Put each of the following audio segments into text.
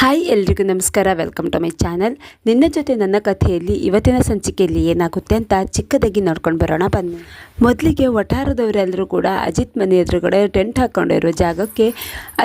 Hi ಎಲ್ರಿಗೂ ನಮಸ್ಕಾರ. Welcome to my channel ನಿನ್ನ ಜೊತೆ ನನ್ನ ಕಥೆಯಲ್ಲಿ, ಇವತ್ತಿನ ಸಂಚಿಕೆಯಲ್ಲಿ ಏನಾಗುತ್ತೆ ಅಂತ ಚಿಕ್ಕದಾಗಿ ನೋಡ್ಕೊಂಡು ಬರೋಣ. ಬನ್ನಿ. ಮೊದಲಿಗೆ ವಠಾರದವರೆಲ್ಲರೂ ಕೂಡ ಅಜಿತ್ ಮನೆ ಎದುರುಗಡೆ ಟೆಂಟ್ ಹಾಕ್ಕೊಂಡಿರೋ ಜಾಗಕ್ಕೆ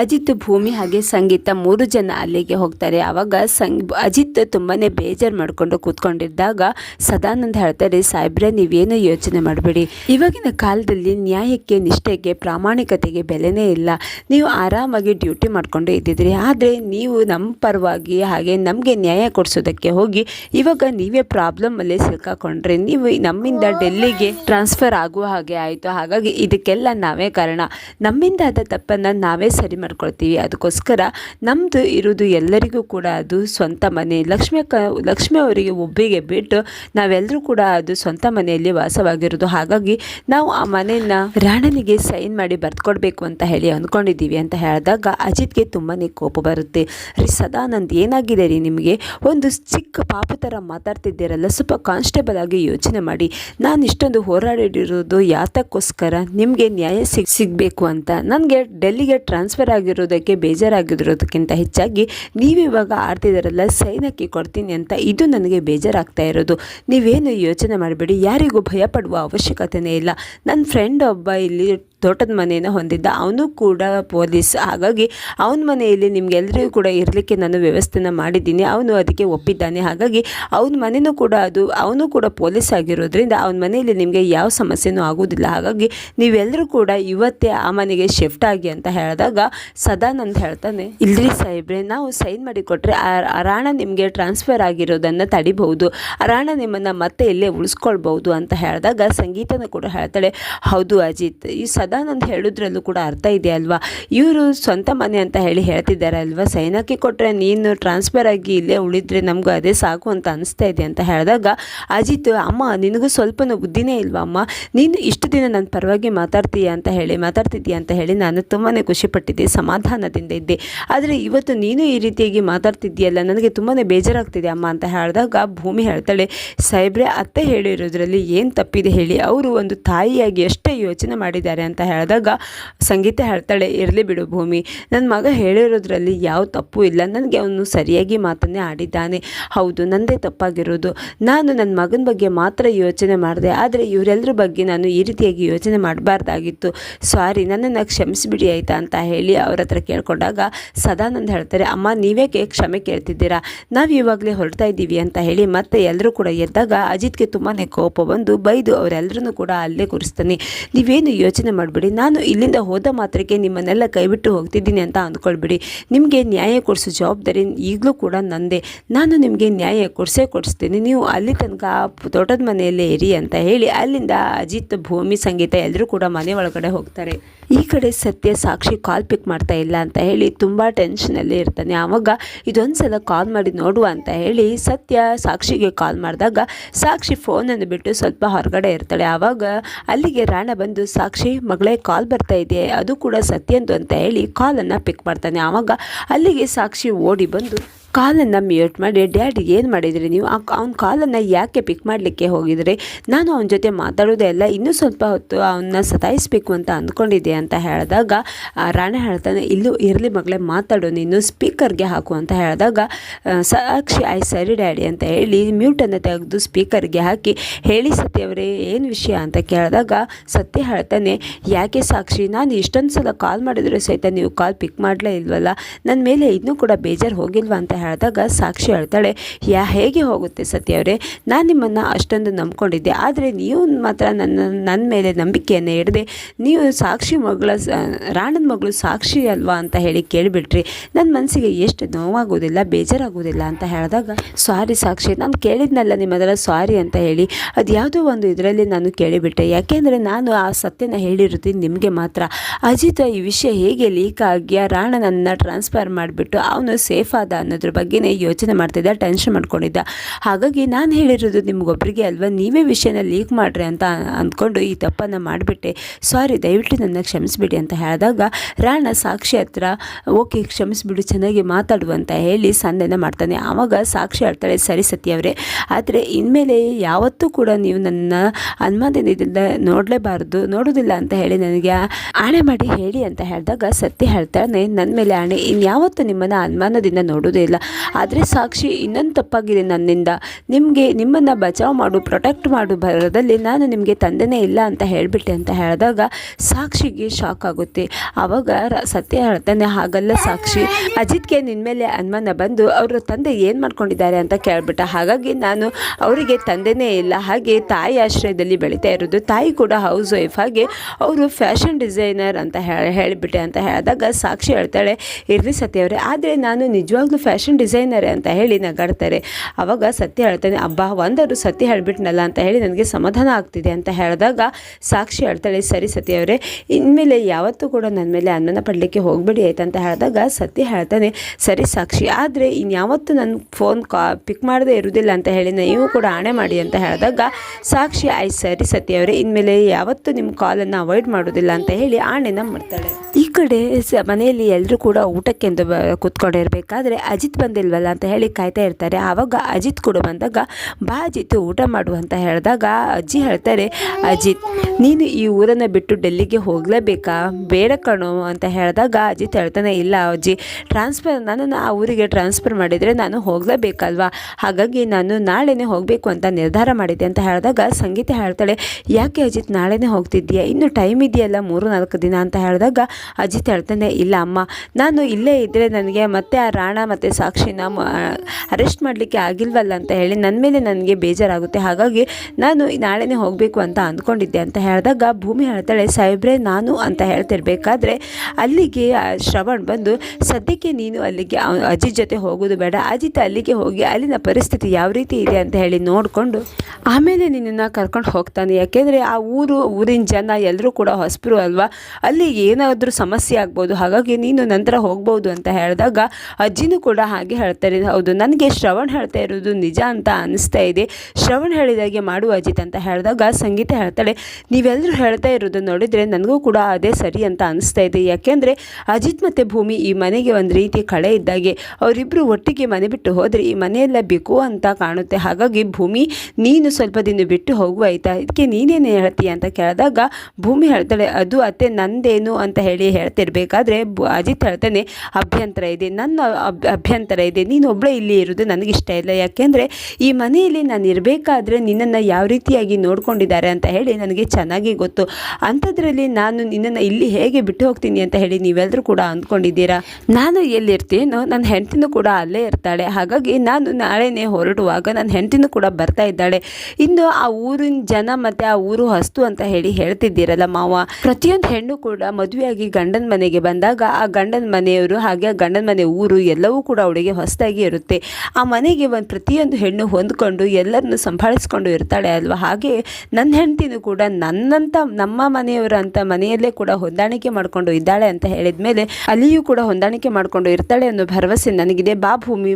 ಅಜಿತ್ ಭೂಮಿ ಹಾಗೆ ಸಂಗೀತ ಮೂರು ಜನ ಅಲ್ಲಿಗೆ ಹೋಗ್ತಾರೆ. ಆವಾಗ ಸಂಗ್, ಅಜಿತ್ ತುಂಬಾ ಬೇಜಾರು ಮಾಡಿಕೊಂಡು ಕೂತ್ಕೊಂಡಿದ್ದಾಗ ಸದಾನಂದ ಹೇಳ್ತಾರೆ, ಸಾಹೇಬ್ರೆ, ನೀವೇನು ಯೋಚನೆ ಮಾಡಬೇಡಿ. ಇವಾಗಿನ ಕಾಲದಲ್ಲಿ ನ್ಯಾಯಕ್ಕೆ, ನಿಷ್ಠೆಗೆ, ಪ್ರಾಮಾಣಿಕತೆಗೆ ಬೆಲೆನೇ ಇಲ್ಲ. ನೀವು ಆರಾಮಾಗಿ ಡ್ಯೂಟಿ ಮಾಡಿಕೊಂಡು ಇದ್ದಿದ್ರಿ. ಆದರೆ ನೀವು ನಮ್ಮ ಪರವಾಗಿ ಹಾಗೆ ನಮಗೆ ನ್ಯಾಯ ಕೊಡಿಸೋದಕ್ಕೆ ಹೋಗಿ ಇವಾಗ ನೀವೇ ಪ್ರಾಬ್ಲಮಲ್ಲೇ ಸಿಕ್ಕಾಕೊಂಡ್ರೆ ನೀವು ನಮ್ಮಿಂದ ಡೆಲ್ಲಿಗೆ ಟ್ರಾನ್ಸ್ಫರ್ ಆಗುವ ಹಾಗೆ ಆಯಿತು. ಹಾಗಾಗಿ ಇದಕ್ಕೆಲ್ಲ ನಾವೇ ಕಾರಣ. ನಮ್ಮಿಂದ ಆದ ತಪ್ಪನ್ನು ನಾವೇ ಸರಿ ಮಾಡ್ಕೊಳ್ತೀವಿ. ಅದಕ್ಕೋಸ್ಕರ ನಮ್ಮದು ಇರೋದು ಎಲ್ಲರಿಗೂ ಕೂಡ ಅದು ಸ್ವಂತ ಮನೆ. ಲಕ್ಷ್ಮೀ ಕ ಲಕ್ಷ್ಮಿ ಅವರಿಗೆ ಒಬ್ಬಿಗೆ ಬಿಟ್ಟು ನಾವೆಲ್ಲರೂ ಕೂಡ ಅದು ಸ್ವಂತ ಮನೆಯಲ್ಲಿ ವಾಸವಾಗಿರೋದು. ಹಾಗಾಗಿ ನಾವು ಆ ಮನೆಯನ್ನ ರಾಣನಿಗೆ ಸೈನ್ ಮಾಡಿ ಬರ್ತ್ಕೊಡ್ಬೇಕು ಅಂತ ಹೇಳಿ ಅಂದ್ಕೊಂಡಿದ್ದೀವಿ ಅಂತ ಹೇಳಿದಾಗ ಅಜಿತ್ಗೆ ತುಂಬಾ ಕೋಪ ಬರುತ್ತೆ. ಸದಾನಂದ್ ಏನಾಗಿದೆ ರೀ ನಿಮಗೆ? ಒಂದು ಚಿಕ್ಕ ಪಾಪ ಥರ ಮಾತಾಡ್ತಿದ್ದೀರಲ್ಲ, ಸ್ವಲ್ಪ ಕಾನ್ಸ್ಟೇಬಲ್ ಆಗಿ ಯೋಚನೆ ಮಾಡಿ. ನಾನು ಇಷ್ಟೊಂದು ಹೋರಾಡಿರೋದು ಯಾತಕ್ಕೋಸ್ಕರ ನಿಮಗೆ ನ್ಯಾಯ ಸಿಗ್, ಸಿಗಬೇಕು ಅಂತ. ನನಗೆ ಡೆಲ್ಲಿಗೆ ಟ್ರಾನ್ಸ್ಫರ್ ಆಗಿರೋದಕ್ಕೆ ಬೇಜಾರಾಗಿರೋದಕ್ಕಿಂತ ಹೆಚ್ಚಾಗಿ ನೀವಿವಾಗ ಆಡ್ತಿದ್ದೀರಲ್ಲ ಸೈನಕ್ಕೆ ಕೊಡ್ತೀನಿ ಅಂತ ಇದು ನನಗೆ ಬೇಜಾರಾಗ್ತಾ ಇರೋದು. ನೀವೇನು ಯೋಚನೆ ಮಾಡಬೇಡಿ, ಯಾರಿಗೂ ಭಯಪಡುವ ಅವಶ್ಯಕತೆನೇ ಇಲ್ಲ. ನನ್ನ ಫ್ರೆಂಡ್ ಒಬ್ಬ ಇಲ್ಲಿ ತೋಟದ ಮನೆಯನ್ನು ಹೊಂದಿದ್ದ ಅವನು ಕೂಡ ಪೊಲೀಸ್. ಹಾಗಾಗಿ ಅವನ ಮನೆಯಲ್ಲಿ ನಿಮಗೆಲ್ಲರಿಗೂ ಕೂಡ ಇರಲಿಕ್ಕೆ ನಾನು ವ್ಯವಸ್ಥೆನ ಮಾಡಿದ್ದೀನಿ. ಅವನು ಅದಕ್ಕೆ ಒಪ್ಪಿದ್ದಾನೆ. ಹಾಗಾಗಿ ಅವನ ಮನೆಯೂ ಕೂಡ ಅದು, ಅವನು ಕೂಡ ಪೊಲೀಸ್ ಆಗಿರೋದ್ರಿಂದ ಅವನ ಮನೆಯಲ್ಲಿ ನಿಮಗೆ ಯಾವ ಸಮಸ್ಯೆನೂ ಆಗೋದಿಲ್ಲ ಹಾಗಾಗಿ ನೀವೆಲ್ಲರೂ ಕೂಡ ಇವತ್ತೇ ಆ ಮನೆಗೆ ಶಿಫ್ಟ್ ಆಗಿ ಅಂತ ಹೇಳಿದಾಗ ಸದಾನಂದ್ ಹೇಳ್ತಾನೆ, ಇಲ್ರಿ ಸಾಹೇಬ್ರೆ, ನಾವು ಸೈನ್ ಮಾಡಿ ಕೊಟ್ಟರೆ ಆ ರಾಣ ನಿಮಗೆ ಟ್ರಾನ್ಸ್ಫರ್ ಆಗಿರೋದನ್ನು ತಡಿಬಹುದು. ಆ ರಾಣ ನಿಮ್ಮನ್ನು ಮತ್ತೆ ಇಲ್ಲೇ ಉಳಿಸ್ಕೊಳ್ಬಹುದು ಅಂತ ಹೇಳಿದಾಗ ಸಂಗೀತನ ಕೂಡ ಹೇಳ್ತಾಳೆ, ಹೌದು ಅಜಿತ್, ಈ ಸದಾನಂದ್ ಹೇಳಿದ್ರಲ್ಲೂ ಕೂಡ ಅರ್ಥ ಇದೆ ಅಲ್ವಾ? ಇವರು ಸ್ವಂತ ಮನೆ ಅಂತ ಹೇಳಿ ಹೇಳ್ತಿದ್ದಾರೆ ಅಲ್ವಾ? ಸೈನಕ್ಕೆ ಕೊಟ್ಟರೆ ನೀನು ಟ್ರಾನ್ಸ್ಫರ್ ಆಗಿ ಇಲ್ಲೇ ಉಳಿದ್ರೆ ನಮಗೂ ಅದೇ ಸಾಕು ಅಂತ ಅನಿಸ್ತಾ ಇದೆ ಅಂತ ಹೇಳಿದಾಗ, ಅಜಿತ್, ಅಮ್ಮ, ನಿನಗೂ ಸ್ವಲ್ಪನೂ ಬುದ್ಧಿನೇ ಇಲ್ವಾ ಅಮ್ಮ? ನೀನು ಇಷ್ಟು ದಿನ ನನ್ನ ಪರವಾಗಿ ಮಾತಾಡ್ತೀಯ ಅಂತ ಹೇಳಿ, ಮಾತಾಡ್ತಿದ್ದೀಯ ಅಂತ ಹೇಳಿ ನಾನು ತುಂಬಾ ಖುಷಿಪಟ್ಟಿದ್ದೆ, ಸಮಾಧಾನದಿಂದ ಇದ್ದೆ. ಆದರೆ ಇವತ್ತು ನೀನು ಈ ರೀತಿಯಾಗಿ ಮಾತಾಡ್ತಿದ್ದೀಯಲ್ಲ, ನನಗೆ ತುಂಬಾ ಬೇಜಾರಾಗ್ತಿದೆ ಅಮ್ಮ ಅಂತ ಹೇಳಿದಾಗ ಭೂಮಿ ಹೇಳ್ತಾಳೆ, ಸಾಹೇಬ್ರೆ, ಅತ್ತೆ ಹೇಳಿರೋದ್ರಲ್ಲಿ ಏನು ತಪ್ಪಿದೆ ಹೇಳಿ? ಅವರು ಒಂದು ತಾಯಿಯಾಗಿ ಎಷ್ಟೇ ಯೋಚನೆ ಮಾಡಿದ್ದಾರೆ ಹೇಳಿದಾಗ, ಸಂಗೀತ ಹೇಳ್ತಾಳೆ, ಇರಲಿ ಬಿಡು ಭೂಮಿ ನನ್ನ ಮಗ ಹೇಳಿರೋದ್ರಲ್ಲಿ ಯಾವ ತಪ್ಪು ಇಲ್ಲ, ನನಗೆ ಅವನು ಸರಿಯಾಗಿ ಮಾತನ್ನೇ ಆಡಿದ್ದಾನೆ. ಹೌದು ನನ್ನದೇ ತಪ್ಪಾಗಿರೋದು. ನಾನು ನನ್ನ ಮಗನ ಬಗ್ಗೆ ಮಾತ್ರ ಯೋಚನೆ ಮಾಡಿದೆ, ಆದರೆ ಇವರೆಲ್ಲರ ಬಗ್ಗೆ ನಾನು ಈ ರೀತಿಯಾಗಿ ಯೋಚನೆ ಮಾಡಬಾರ್ದಾಗಿತ್ತು. ಸಾರಿ, ನನ್ನನ್ನು ಕ್ಷಮಿಸಿಬಿಡಿ ಆಯಿತಾ? ಅಂತ ಹೇಳಿ ಅವ್ರ ಹತ್ರ ಕೇಳ್ಕೊಂಡಾಗ ಸದಾನಂದ್ ಹೇಳ್ತಾರೆ, ಅಮ್ಮ ನೀವೇಕೆ ಕ್ಷಮೆ ಕೇಳ್ತಿದ್ದೀರಾ? ನಾವು ಇವಾಗಲೇ ಹೊರಡ್ತಾ ಇದ್ದೀವಿ ಅಂತ ಹೇಳಿ ಮತ್ತೆ ಎಲ್ಲರೂ ಕೂಡ ಎದ್ದಾಗ ಅಜಿತ್ಗೆ ತುಂಬಾ ಕೋಪ ಬಂದು ಬೈದು ಅವರೆಲ್ಲರನ್ನೂ ಕೂಡ ಅಲ್ಲೇ ಕೂರಿಸ್ತಾನೆ. ನೀವೇನು ಯೋಚನೆ ಮಾಡಬೇಡಿ. ನಾನು ಇಲ್ಲಿಂದ ಹೋದ ಮಾತ್ರಕ್ಕೆ ನಿಮ್ಮನ್ನೆಲ್ಲ ಕೈಬಿಟ್ಟು ಹೋಗ್ತಿದ್ದೀನಿ ಅಂತ ಅಂದ್ಕೊಳ್ಬಿಡಿ. ನಿಮಗೆ ನ್ಯಾಯ ಕೊಡಿಸೋ ಜವಾಬ್ದಾರಿ ಈಗಲೂ ಕೂಡ ನಂದೇ. ನಾನು ನಿಮಗೆ ನ್ಯಾಯ ಕೊಡಿಸೇ ಕೊಡಿಸ್ತೀನಿ. ನೀವು ಅಲ್ಲಿ ತನಕ ತೋಟದ ಮನೆಯಲ್ಲೇ ಇರಿ ಅಂತ ಹೇಳಿ ಅಲ್ಲಿಂದ ಅಜಿತ್ ಭೂಮಿ ಸಂಗೀತ ಎಲ್ಲರೂ ಕೂಡ ಮನೆ ಒಳಗಡೆ ಹೋಗ್ತಾರೆ. ಈ ಕಡೆ ಸತ್ಯ ಸಾಕ್ಷಿ ಕಾಲ್ ಪಿಕ್ ಮಾಡ್ತಾ ಇಲ್ಲ ಅಂತ ಹೇಳಿ ತುಂಬ ಟೆನ್ಷನಲ್ಲಿ ಇರ್ತಾನೆ. ಆವಾಗ ಇದೊಂದು ಸಲ ಕಾಲ್ ಮಾಡಿ ನೋಡುವ ಅಂತ ಹೇಳಿ ಸತ್ಯ ಸಾಕ್ಷಿಗೆ ಕಾಲ್ ಮಾಡಿದಾಗ ಸಾಕ್ಷಿ ಫೋನನ್ನು ಬಿಟ್ಟು ಸ್ವಲ್ಪ ಹೊರಗಡೆ ಇರ್ತಾಳೆ. ಆವಾಗ ಅಲ್ಲಿಗೆ ರಾಣ ಬಂದು, ಸಾಕ್ಷಿ ಮಗಳೇ, ಕಾಲ್ ಬರ್ತಾ ಇದೆ ಅದು ಕೂಡ ಸತ್ಯಂದು ಅಂತ ಹೇಳಿ ಕಾಲನ್ನು ಪಿಕ್ ಮಾಡ್ತಾನೆ. ಆವಾಗ ಅಲ್ಲಿಗೆ ಸಾಕ್ಷಿ ಓಡಿ ಬಂದು ಕಾಲನ್ನು ಮ್ಯೂಟ್ ಮಾಡಿ ಡ್ಯಾಡಿ ಏನು ಮಾಡಿದ್ರಿ ನೀವು? ಅವ್ನ ಕಾಲನ್ನು ಯಾಕೆ ಪಿಕ್ ಮಾಡಲಿಕ್ಕೆ ಹೋಗಿದ್ರಿ? ನಾನು ಅವನ ಜೊತೆ ಮಾತಾಡೋದೇ ಇಲ್ಲ ಇನ್ನೂ ಸ್ವಲ್ಪ ಹೊತ್ತು ಅವನ್ನ ಸತಾಯಿಸ್ಬೇಕು ಅಂತ ಅಂದ್ಕೊಂಡಿದ್ದೆ ಅಂತ ಹೇಳಿದಾಗ ರಾಣೆ ಹೇಳ್ತಾನೆ, ಇಲ್ಲೂ ಇರಲಿ ಮಗಳೇ, ಮಾತಾಡು, ನೀನು ಸ್ಪೀಕರ್ಗೆ ಹಾಕು ಅಂತ ಹೇಳಿದಾಗ ಸಾಕ್ಷಿ ಐ ಸರಿ ಡ್ಯಾಡಿ ಅಂತ ಹೇಳಿ ಮ್ಯೂಟನ್ನು ತೆಗೆದು ಸ್ಪೀಕರ್ಗೆ ಹಾಕಿ, ಹೇಳಿ ಸತ್ಯವರೇ, ಏನು ವಿಷಯ? ಅಂತ ಕೇಳಿದಾಗ, ಸತ್ಯ ಹೇಳ್ತಾನೆ, ಯಾಕೆ ಸಾಕ್ಷಿ, ನಾನು ಇಷ್ಟೊಂದು ಸಲ ಕಾಲ್ ಮಾಡಿದ್ರೆ ಸಹಿತ ನೀವು ಕಾಲ್ ಪಿಕ್ ಮಾಡಲೇ ಇಲ್ವಲ್ಲ? ನನ್ನ ಮೇಲೆ ಇನ್ನೂ ಕೂಡ ಬೇಜಾರು ಹೋಗಿಲ್ವಾ? ಅಂತ ಹೇಳಿದಾಗ ಸಾಕ್ಷಿ ಹೇಳ್ತಾಳೆ, ಯಾ, ಹೇಗೆ ಹೋಗುತ್ತೆ ಸತ್ಯ ಅವರೇ ನಾನು ನಿಮ್ಮನ್ನು ಅಷ್ಟೊಂದು ನಂಬ್ಕೊಂಡಿದ್ದೆ. ಆದರೆ ನೀವು ಮಾತ್ರ ನನ್ನ ನನ್ನ ಮೇಲೆ ನಂಬಿಕೆಯನ್ನು ಇಡದೆ. ನೀವು ಸಾಕ್ಷಿ ಮಗಳ, ರಾಣನ ಮಗಳು ಸಾಕ್ಷಿ ಅಲ್ವಾ ಅಂತ ಹೇಳಿ ಕೇಳಿಬಿಟ್ರಿ. ನನ್ನ ಮನಸ್ಸಿಗೆ ಎಷ್ಟು ನೋವಾಗೋದಿಲ್ಲ, ಬೇಜಾರಾಗೋದಿಲ್ಲ ಅಂತ ಹೇಳಿದಾಗ, ಸಾರಿ ಸಾಕ್ಷಿ, ನಾನು ಕೇಳಿದ್ನಲ್ಲ ನಿಮ್ಮದರ ಸಾರಿ ಅಂತ ಹೇಳಿ. ಅದು ಯಾವುದೋ ಒಂದು ಇದರಲ್ಲಿ ನಾನು ಕೇಳಿಬಿಟ್ಟೆ. ಯಾಕೆಂದರೆ ನಾನು ಆ ಸತ್ಯನ ಹೇಳಿರುತ್ತೀನಿ ನಿಮಗೆ ಮಾತ್ರ. ಅಜಿತ ಈ ವಿಷಯ ಹೇಗೆ ಲೀಕ್ ಆಗಿ ರಾಣನನ್ನು ಟ್ರಾನ್ಸ್ಫರ್ ಮಾಡಿಬಿಟ್ಟು ಅವನು ಸೇಫ್ ಆದ ಅನ್ನೋದ್ರ ಬಗ್ಗೆನೇ ಯೋಚನೆ ಮಾಡ್ತಿದ್ದ ಟೆನ್ಷನ್ ಮಾಡ್ಕೊಂಡಿದ್ದ. ಹಾಗಾಗಿ ನಾನು ಹೇಳಿರೋದು ನಿಮಗೊಬ್ಬರಿಗೆ ಅಲ್ವಾ, ನೀವೇ ವಿಷಯನ ಲೀಕ್ ಮಾಡಿರಿ ಅಂತ ಅಂದ್ಕೊಂಡು ಈ ತಪ್ಪನ್ನು ಮಾಡಿಬಿಟ್ಟೆ. ಸಾರಿ ದಯವಿಟ್ಟು ನನ್ನ ಕ್ಷಮಿಸಿಬಿಡಿ ಅಂತ ಹೇಳಿದಾಗ, ರಾಣ ಸಾಕ್ಷಿ ಹತ್ರ, ಓಕೆ, ಕ್ಷಮಿಸಿಬಿಡು, ಚೆನ್ನಾಗಿ ಮಾತಾಡು ಅಂತ ಹೇಳಿ ಸಂದೇನ ಮಾಡ್ತಾನೆ. ಆವಾಗ ಸಾಕ್ಷಿ ಹೇಳ್ತಾಳೆ, ಸರಿ ಸತ್ಯ ಅವರೇ, ಆದರೆ ಇನ್ಮೇಲೆ ಯಾವತ್ತೂ ಕೂಡ ನೀವು ನನ್ನ ಅನುಮಾನದಿಂದ ನೋಡಲೇಬಾರ್ದು, ನೋಡೋದಿಲ್ಲ ಅಂತ ಹೇಳಿ ನನಗೆ ಆಣೆ ಮಾಡಿ ಹೇಳಿ ಅಂತ ಹೇಳಿದಾಗ, ಸತ್ಯ ಹೇಳ್ತಾನೆ ನನ್ನ ಮೇಲೆ ಆಣೆ, ಇನ್ಯಾವತ್ತೂ ನಿಮ್ಮನ್ನು ಅನುಮಾನದಿಂದ ನೋಡೋದೇ ಇಲ್ಲ. ಆದರೆ ಸಾಕ್ಷಿ ಇನ್ನೊಂದು ತಪ್ಪಾಗಿದೆ ನನ್ನಿಂದ. ನಿಮಗೆ ನಿಮ್ಮನ್ನು ಬಚಾವ್ ಮಾಡು ಪ್ರೊಟೆಕ್ಟ್ ಮಾಡು ಬರೋದಲ್ಲಿ ನಾನು ನಿಮಗೆ ತಂದೆನೇ ಇಲ್ಲ ಅಂತ ಹೇಳಿಬಿಟ್ಟೆ ಅಂತ ಹೇಳಿದಾಗ ಸಾಕ್ಷಿಗೆ ಶಾಕ್ ಆಗುತ್ತೆ. ಆವಾಗ ಸತ್ಯ ಹೇಳ್ತಾನೆ, ಹಾಗಲ್ಲ ಸಾಕ್ಷಿ. ಅಜಿತ್ಗೆ ನಿನ್ನ ಮೇಲೆ ಅನುಮಾನ ಬಂದು ಅವರ ತಂದೆ ಏನು ಮಾಡ್ಕೊಂಡಿದ್ದಾರೆ ಅಂತ ಕೇಳಿಬಿಟ್ಟ. ಹಾಗಾಗಿ ನಾನು ಅವರಿಗೆ ತಂದೆನೇ ಇಲ್ಲ, ಹಾಗೆ ತಾಯಿ ಆಶ್ರಯದಲ್ಲಿ ಬೆಳೀತಾ ಇರೋದು, ತಾಯಿ ಕೂಡ ಹೌಸ್ ವೈಫ್ ಹಾಗೆ ಅವರು ಫ್ಯಾಷನ್ ಡಿಸೈನರ್ ಅಂತ ಹೇಳಿ ಹೇಳಿಬಿಟ್ಟೆ ಅಂತ ಹೇಳಿದಾಗ ಸಾಕ್ಷಿ ಹೇಳ್ತಾಳೆ, ಇರ್ಲಿ ಸತ್ಯ ಅವರೇ, ಆದರೆ ನಾನು ನಿಜವಾಗ್ಲೂ ಫ್ಯಾಷನ್ ಡಿಸೈನರೇ ಅಂತ ಹೇಳಿ ನಗಾಡ್ತಾರೆ. ಆವಾಗ ಸತ್ಯ ಹೇಳ್ತಾನೆ, ಅಬ್ಬ ಒಂದರು ಸತ್ಯ ಹೇಳ್ಬಿಟ್ನಲ್ಲ ಅಂತ ಹೇಳಿ ನನಗೆ ಸಮಾಧಾನ ಆಗ್ತಿದೆ ಅಂತ ಹೇಳಿದಾಗ ಸಾಕ್ಷಿ ಹೇಳ್ತಾಳೆ, ಸರಿ ಸತ್ಯ ಅವರೇ, ಇನ್ಮೇಲೆ ಯಾವತ್ತೂ ಕೂಡ ನನ್ನ ಮೇಲೆ ಅನ್ನನ ಪಡಲಿಕ್ಕೆ ಹೋಗಬೇಡಿ ಅಂತ ಹೇಳಿದಾಗ ಸತ್ಯ ಹೇಳ್ತಾನೆ, ಸರಿ ಸಾಕ್ಷಿ, ಆದರೆ ಇನ್ಯಾವತ್ತೂ ನನ್ನ ಫೋನ್ ಕಾ ಪಿಕ್ ಮಾಡದೇ ಇರುವುದಿಲ್ಲ ಅಂತ ಹೇಳಿ ನೀವು ಕೂಡ ಆಣೆ ಮಾಡಿ ಅಂತ ಹೇಳಿದಾಗ ಸಾಕ್ಷಿ ಆಯ್ತು ಸರಿ ಸತ್ಯ ಅವರೇ, ಇನ್ಮೇಲೆ ಯಾವತ್ತೂ ನಿಮ್ಮ ಕಾಲನ್ನು ಅವಾಯ್ಡ್ ಮಾಡೋದಿಲ್ಲ ಅಂತ ಹೇಳಿ ಆಣೆನ ಮಾಡ್ತಾಳೆ. ಕಡೆ ಮನೆಯಲ್ಲಿ ಎಲ್ಲರೂ ಕೂಡ ಊಟಕ್ಕೆಂದು ಬ ಕೂತ್ಕೊಂಡಿರಬೇಕಾದ್ರೆ ಅಜಿತ್ ಬಂದಿಲ್ವಲ್ಲ ಅಂತ ಹೇಳಿ ಕಾಯ್ತಾ ಇರ್ತಾರೆ. ಆವಾಗ ಅಜಿತ್ ಕೂಡ ಬಂದಾಗ, ಬಾ ಅಜಿತ್, ಊಟ ಮಾಡು ಅಂತ ಹೇಳಿದಾಗ ಅಜ್ಜಿ ಹೇಳ್ತಾರೆ, ಅಜಿತ್, ನೀನು ಈ ಊರನ್ನು ಬಿಟ್ಟು ಡೆಲ್ಲಿಗೆ ಹೋಗಲೇಬೇಕಾ? ಬೇಡ ಕಣೋ ಅಂತ ಹೇಳಿದಾಗ ಅಜಿತ್ ಹೇಳ್ತಾನೆ, ಇಲ್ಲ ಅಜ್ಜಿ, ಟ್ರಾನ್ಸ್ಫರ್, ನನ್ನನ್ನು ಆ ಊರಿಗೆ ಟ್ರಾನ್ಸ್ಫರ್ ಮಾಡಿದರೆ ನಾನು ಹೋಗಲೇಬೇಕಲ್ವಾ? ಹಾಗಾಗಿ ನಾನು ನಾಳೆನೇ ಹೋಗಬೇಕು ಅಂತ ನಿರ್ಧಾರ ಮಾಡಿದೆ ಅಂತ ಹೇಳಿದಾಗ ಸಂಗೀತ ಹೇಳ್ತಾಳೆ, ಯಾಕೆ ಅಜಿತ್ ನಾಳೆನೇ ಹೋಗ್ತಿದ್ದೀಯಾ? ಇನ್ನು ಟೈಮ್ ಇದೆಯಲ್ಲ ಮೂರು ನಾಲ್ಕು ದಿನ ಅಂತ ಹೇಳಿದಾಗ ಅಜಿತ್ ಹೇಳ್ತಾನೆ, ಇಲ್ಲ ಅಮ್ಮ, ನಾನು ಇಲ್ಲೇ ಇದ್ದರೆ ನನಗೆ ಮತ್ತೆ ಆ ರಾಣ ಮತ್ತು ಸಾಕ್ಷಿನ ಅರೆಸ್ಟ್ ಮಾಡಲಿಕ್ಕೆ ಆಗಿಲ್ವಲ್ಲ ಅಂತ ಹೇಳಿ ನನ್ನ ಮೇಲೆ ನನಗೆ ಬೇಜಾರಾಗುತ್ತೆ. ಹಾಗಾಗಿ ನಾನು ನಾಳೆನೇ ಹೋಗಬೇಕು ಅಂತ ಅಂದ್ಕೊಂಡಿದ್ದೆ ಅಂತ ಹೇಳಿದಾಗ ಭೂಮಿ ಹೇಳ್ತಾಳೆ, ಸಾಹೇಬ್ರೆ, ನಾನು ಅಂತ ಹೇಳ್ತಿರ್ಬೇಕಾದ್ರೆ ಅಲ್ಲಿಗೆ ಶ್ರವಣ್ ಬಂದು, ಸದ್ಯಕ್ಕೆ ನೀನು ಅಲ್ಲಿಗೆ ಅಜಿತ್ ಜೊತೆ ಹೋಗೋದು ಬೇಡ. ಅಜಿತ್ ಅಲ್ಲಿಗೆ ಹೋಗಿ ಅಲ್ಲಿನ ಪರಿಸ್ಥಿತಿ ಯಾವ ರೀತಿ ಇದೆ ಅಂತ ಹೇಳಿ ನೋಡಿಕೊಂಡು ಆಮೇಲೆ ನಿನ್ನನ್ನು ಕರ್ಕೊಂಡು ಹೋಗ್ತಾನೆ. ಯಾಕೆಂದರೆ ಆ ಊರು, ಊರಿನ ಜನ ಎಲ್ಲರೂ ಕೂಡ ಹೊಸಬರು ಅಲ್ವಾ? ಅಲ್ಲಿ ಏನಾದರೂ ಸಮಸ್ಯೆ ಆಗ್ಬೋದು. ಹಾಗಾಗಿ ನೀನು ನಂತರ ಹೋಗ್ಬೋದು ಅಂತ ಹೇಳಿದಾಗ ಅಜ್ಜಿನೂ ಕೂಡ ಹಾಗೆ ಹೇಳ್ತಾರೆ. ಹೌದು, ನನಗೆ ಶ್ರವಣ್ ಹೇಳ್ತಾ ಇರೋದು ನಿಜ ಅಂತ ಅನಿಸ್ತಾ ಇದೆ. ಶ್ರವಣ್ ಹೇಳಿದಾಗೆ ಮಾಡು ಅಜಿತ್ ಅಂತ ಹೇಳಿದಾಗ ಸಂಗೀತ ಹೇಳ್ತಾಳೆ. ನೀವೆಲ್ಲರೂ ಹೇಳ್ತಾ ಇರೋದು ನೋಡಿದರೆ ನನಗೂ ಕೂಡ ಅದೇ ಸರಿ ಅಂತ ಅನಿಸ್ತಾ ಇದೆ. ಯಾಕೆಂದರೆ ಅಜಿತ್ ಮತ್ತು ಭೂಮಿ ಈ ಮನೆಗೆ ಒಂದು ರೀತಿ ಕಳೆ ಇದ್ದಾಗೆ ಅವರಿಬ್ಬರು ಒಟ್ಟಿಗೆ ಮನೆ ಬಿಟ್ಟು ಹೋದರೆ ಈ ಮನೆಯೆಲ್ಲ ಬೇಕು ಅಂತ ಕಾಣುತ್ತೆ. ಹಾಗಾಗಿ ಭೂಮಿ, ನೀನು ಸ್ವಲ್ಪ ದಿನ ಬಿಟ್ಟು ಹೋಗುವ ಆಯಿತಾ? ಇದಕ್ಕೆ ನೀನೇನು ಹೇಳ್ತೀಯ ಅಂತ ಕೇಳಿದಾಗ ಭೂಮಿ ಹೇಳ್ತಾಳೆ, ಅದು ಅತ್ತೆ ನಂದೇನು? ಅಂತ ಹೇಳಿ ಹೇಳ್ತಿರ್ಬೇಕಾದ್ರೆ ಅಜಿತ್ ಹೇಳ್ತಾನೆ, ಅಭ್ಯಂತರ ಇದೆ, ನನ್ನ ಅಬ್ ಅಭ್ಯಂತರ ಇದೆ ನೀನು ಒಬ್ಬಳೇ ಇಲ್ಲಿ ಇರೋದು ನನಗಿಷ್ಟ ಇಲ್ಲ. ಯಾಕೆಂದರೆ ಈ ಮನೆಯಲ್ಲಿ ನಾನು ಇರಬೇಕಾದ್ರೆ ನಿನ್ನನ್ನು ಯಾವ ರೀತಿಯಾಗಿ ನೋಡ್ಕೊಂಡಿದ್ದಾರೆ ಅಂತ ಹೇಳಿ ನನಗೆ ಚೆನ್ನಾಗಿ ಗೊತ್ತು. ಅಂಥದ್ರಲ್ಲಿ ನಾನು ನಿನ್ನನ್ನು ಇಲ್ಲಿ ಹೇಗೆ ಬಿಟ್ಟು ಹೋಗ್ತೀನಿ ಅಂತ ಹೇಳಿ ನೀವೆಲ್ಲರೂ ಕೂಡ ಅಂದ್ಕೊಂಡಿದ್ದೀರಾ? ನಾನು ಎಲ್ಲಿರ್ತೀನೋ ನನ್ನ ಹೆಂಡತಿನೂ ಕೂಡ ಅಲ್ಲೇ ಇರ್ತಾಳೆ. ಹಾಗಾಗಿ ನಾನು ನಾಳೆನೇ ಹೊರಡುವಾಗ ನನ್ನ ಹೆಂಡತಿನೂ ಕೂಡ ಬರ್ತಾ ಇದ್ದಾಳೆ. ಇನ್ನು ಆ ಊರಿನ ಜನ ಮತ್ತು ಆ ಊರು ಹಸ್ತು ಅಂತ ಹೇಳಿ ಹೇಳ್ತಿದ್ದೀರಲ್ಲ ಮಾವ. ಪ್ರತಿಯೊಂದು ಹೆಣ್ಣು ಕೂಡ ಮದುವೆಯಾಗಿ ಗಂಡನ ಮನೆಗೆ ಬಂದಾಗ ಆ ಗಂಡನ ಮನೆಯವರು ಹಾಗೆ ಆ ಗಂಡನ ಮನೆ ಊರು ಎಲ್ಲವೂ ಕೂಡ ಅವಳಿಗೆ ಹೊಸದಾಗಿ ಇರುತ್ತೆ. ಆ ಮನೆಗೆ ಒಂದು ಪ್ರತಿಯೊಂದು ಹೆಣ್ಣು ಹೊಂದ್ಕೊಂಡು ಎಲ್ಲರನ್ನು ಸಂಭಾಳಿಸ್ಕೊಂಡು ಇರ್ತಾಳೆ ಅಲ್ವಾ? ಹಾಗೆ ನನ್ನ ಹೆಂಡತಿನೂ ಕೂಡ ನನ್ನಂಥ ನಮ್ಮ ಮನೆಯವರ ಅಂತ ಮನೆಯಲ್ಲೇ ಕೂಡ ಹೊಂದಾಣಿಕೆ ಮಾಡಿಕೊಂಡು ಇದ್ದಾಳೆ ಅಂತ ಹೇಳಿದ ಮೇಲೆ ಅಲ್ಲಿಯೂ ಕೂಡ ಹೊಂದಾಣಿಕೆ ಮಾಡಿಕೊಂಡು ಇರ್ತಾಳೆ ಅನ್ನೋ ಭರವಸೆ ನನಗಿದೆ. ಬಾ ಭೂಮಿ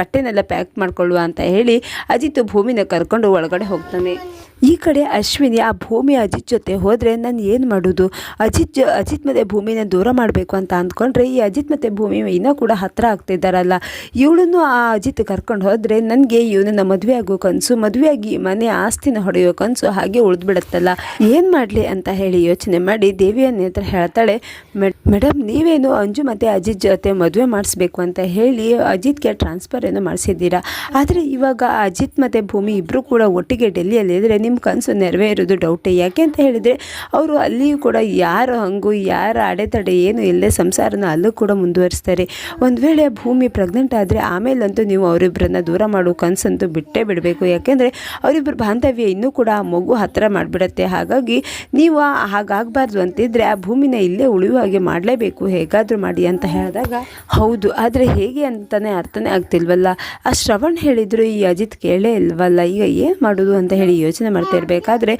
ಬಟ್ಟೆನೆಲ್ಲ ಪ್ಯಾಕ್ ಮಾಡಿಕೊಳ್ಳುವ ಅಂತ ಹೇಳಿ ಅಜಿತ್ ಭೂಮಿನ ಕರ್ಕೊಂಡು ಒಳಗಡೆ ಹೋಗ್ತಾನೆ. ಈ ಕಡೆ ಅಶ್ವಿನಿ ಆ ಭೂಮಿ ಅಜಿತ್ ಜೊತೆ ಹೋದರೆ ನಾನು ಏನು ಮಾಡೋದು? ಅಜಿತ್ ಜೊ ಅಜಿತ್ ಮತ್ತು ಭೂಮಿನ ದೂರ ಮಾಡಬೇಕು ಅಂತ ಅಂದ್ಕೊಂಡ್ರೆ ಈ ಅಜಿತ್ ಮತ್ತು ಭೂಮಿ ಇನ್ನೂ ಕೂಡ ಹತ್ತಿರ ಆಗ್ತಿದ್ದಾರಲ್ಲ ಇವಳನ್ನು ಆ ಅಜಿತ್ ಕರ್ಕೊಂಡು ಹೋದರೆ ನನಗೆ ಇವನನ್ನ ಮದುವೆ ಆಗೋ ಕನಸು ಮದುವೆಯಾಗಿ ಮನೆ ಆಸ್ತಿನ ಹೊಡೆಯೋ ಕನಸು ಹಾಗೆ ಉಳಿದ್ಬಿಡುತ್ತಲ್ಲ. ಏನು ಮಾಡಲಿ ಅಂತ ಹೇಳಿ ಯೋಚನೆ ಮಾಡಿ ದೇವಿಯ ನೇತ್ರ ಹೇಳ್ತಾಳೆ ಮೇಡಮ್ ನೀವೇನು ಅಂಜು ಮತ್ತು ಅಜಿತ್ ಜೊತೆ ಮದುವೆ ಮಾಡಿಸ್ಬೇಕು ಅಂತ ಹೇಳಿ ಅಜಿತ್ಗೆ ಟ್ರಾನ್ಸ್ಫರ್ ಏನೋ ಮಾಡಿಸಿದ್ದೀರಾ? ಆದರೆ ಇವಾಗ ಅಜಿತ್ ಮತ್ತು ಭೂಮಿ ಇಬ್ಬರು ಕೂಡ ಒಟ್ಟಿಗೆ ಡೆಲ್ಲಿಯಲ್ಲಿ ಇದ್ದರೆ ನಿಮ್ಮ ಕನಸು ನೆರವೇರೋದು ಡೌಟೇ ಯಾಕೆ ಅಂತ ಹೇಳಿದರೆ, ಅವರು ಅಲ್ಲಿಯೂ ಕೂಡ ಯಾರ ಹಂಗು, ಯಾರ ಅಡೆತಡೆ ಏನು ಇಲ್ಲದೆ ಸಂಸಾರನ ಅಲ್ಲೂ ಕೂಡ ಮುಂದುವರಿಸ್ತಾರೆ. ಒಂದು ವೇಳೆ ಭೂಮಿ ಪ್ರೆಗ್ನೆಂಟ್ ಆದರೆ ಆಮೇಲಂತೂ ನೀವು ಅವರಿಬ್ಬರನ್ನ ದೂರ ಮಾಡೋ ಕನಸಂತೂ ಬಿಟ್ಟೇ ಬಿಡಬೇಕು. ಯಾಕೆಂದರೆ ಅವರಿಬ್ಬರ ಬಾಂಧವ್ಯ ಇನ್ನೂ ಕೂಡ ಆ ಮಗು ಹತ್ತಿರ ಮಾಡಿಬಿಡತ್ತೆ. ಹಾಗಾಗಿ ನೀವು ಹಾಗಾಗಬಾರ್ದು ಅಂತಿದ್ರೆ ಆ ಭೂಮಿನ ಇಲ್ಲೇ ಉಳಿಯುವ ಹಾಗೆ ಮಾಡಲೇಬೇಕು. ಹೇಗಾದರೂ ಮಾಡಿ ಅಂತ ಹೇಳಿದಾಗ, ಹೌದು, ಆದರೆ ಹೇಗೆ ಅಂತಲೇ ಅರ್ಥನೇ ಆಗ್ತಿಲ್ವಲ್ಲ? ಆ ಶ್ರವಣ್ ಹೇಳಿದ್ರು, ಈ ಅಜಿತ್ ಕೇಳೇ ಇಲ್ವಲ್ಲ? ಈಗ ಏನು ಮಾಡೋದು ಅಂತ ಹೇಳಿ ಯೋಚನೆ ಮಾಡ್ತಾ ಇರಬೇಕಾದ್ರೆ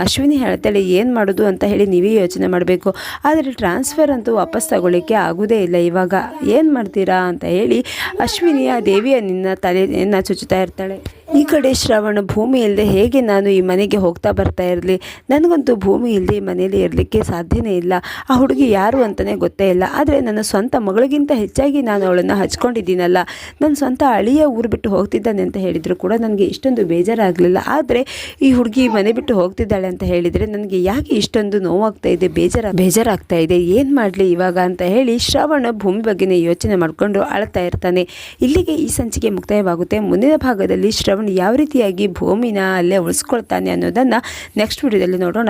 ಅಶ್ವಿನಿ ಹೇಳ್ತಾಳೆ ಏನು ಮಾಡೋದು ಅಂತ ಹೇಳಿ ನೀವೇ ಯೋಚನೆ ಮಾಡಬೇಕು. ಆದರೆ ಟ್ರಾನ್ಸ್ಫರ್ ಅಂತೂ ವಾಪಸ್ ತಗೊಳ್ಳಿಕ್ಕೆ ಆಗೋದೇ ಇಲ್ಲ ಇವಾಗ. ಏನು ಮಾಡ್ತೀರಾ? ಅಂತ ಹೇಳಿ ಅಶ್ವಿನಿಯ ದೇವಿಯ ನಿನ್ನ ತಲೆಯನ್ನು ಚುಚ್ಚುತ್ತಾ ಇರ್ತಾಳೆ. ಈ ಕಡೆ ಶ್ರವಣ ಭೂಮಿ ಇಲ್ಲದೆ ಹೇಗೆ ನಾನು ಈ ಮನೆಗೆ ಹೋಗ್ತಾ ಬರ್ತಾ ಇರಲಿ? ನನಗಂತೂ ಭೂಮಿ ಇಲ್ಲದೆ ಈ ಮನೆಯಲ್ಲಿ ಇರಲಿಕ್ಕೆ ಸಾಧ್ಯನೇ ಇಲ್ಲ. ಆ ಹುಡುಗಿ ಯಾರು ಅಂತಲೇ ಗೊತ್ತೇ ಇಲ್ಲ. ಆದರೆ ನನ್ನ ಸ್ವಂತ ಮಗಳಿಗಿಂತ ಹೆಚ್ಚಾಗಿ ನಾನು ಅವಳನ್ನು ಹಚ್ಕೊಂಡಿದ್ದೀನಲ್ಲ. ನನ್ನ ಸ್ವಂತ ಅಳಿಯ ಊರು ಬಿಟ್ಟು ಹೋಗ್ತಿದ್ದಾನೆ ಅಂತ ಹೇಳಿದರೂ ಕೂಡ ನನಗೆ ಇಷ್ಟೊಂದು ಬೇಜಾರಾಗಲಿಲ್ಲ. ಆದರೆ ಈ ಹುಡುಗಿ ಮನೆ ಬಿಟ್ಟು ಹೋಗ್ತಿದ್ದಾಳೆ ಅಂತ ಹೇಳಿದರೆ ನನಗೆ ಯಾಕೆ ಇಷ್ಟೊಂದು ನೋವಾಗ್ತಾ ಇದೆ ಬೇಜಾರ ಬೇಜಾರಾಗ್ತಾ ಇದೆ? ಏನು ಮಾಡಲಿ ಇವಾಗ ಅಂತ ಹೇಳಿ ಶ್ರವಣ ಭೂಮಿ ಬಗ್ಗೆನೇ ಯೋಚನೆ ಮಾಡಿಕೊಂಡು ಅಳ್ತಾ ಇರ್ತಾನೆ. ಇಲ್ಲಿಗೆ ಈ ಸಂಚಿಕೆ ಮುಕ್ತಾಯವಾಗುತ್ತೆ. ಮುಂದಿನ ಭಾಗದಲ್ಲಿ ಶ್ರವಣ್ ಯಾವ ರೀತಿಯಾಗಿ ಭೂಮಿನ ಅಲ್ಲೇ ಉಳಿಸ್ಕೊಳ್ತಾನೆ ಅನ್ನೋದನ್ನು ನೆಕ್ಸ್ಟ್ ವಿಡಿಯೋದಲ್ಲಿ ನೋಡೋಣ.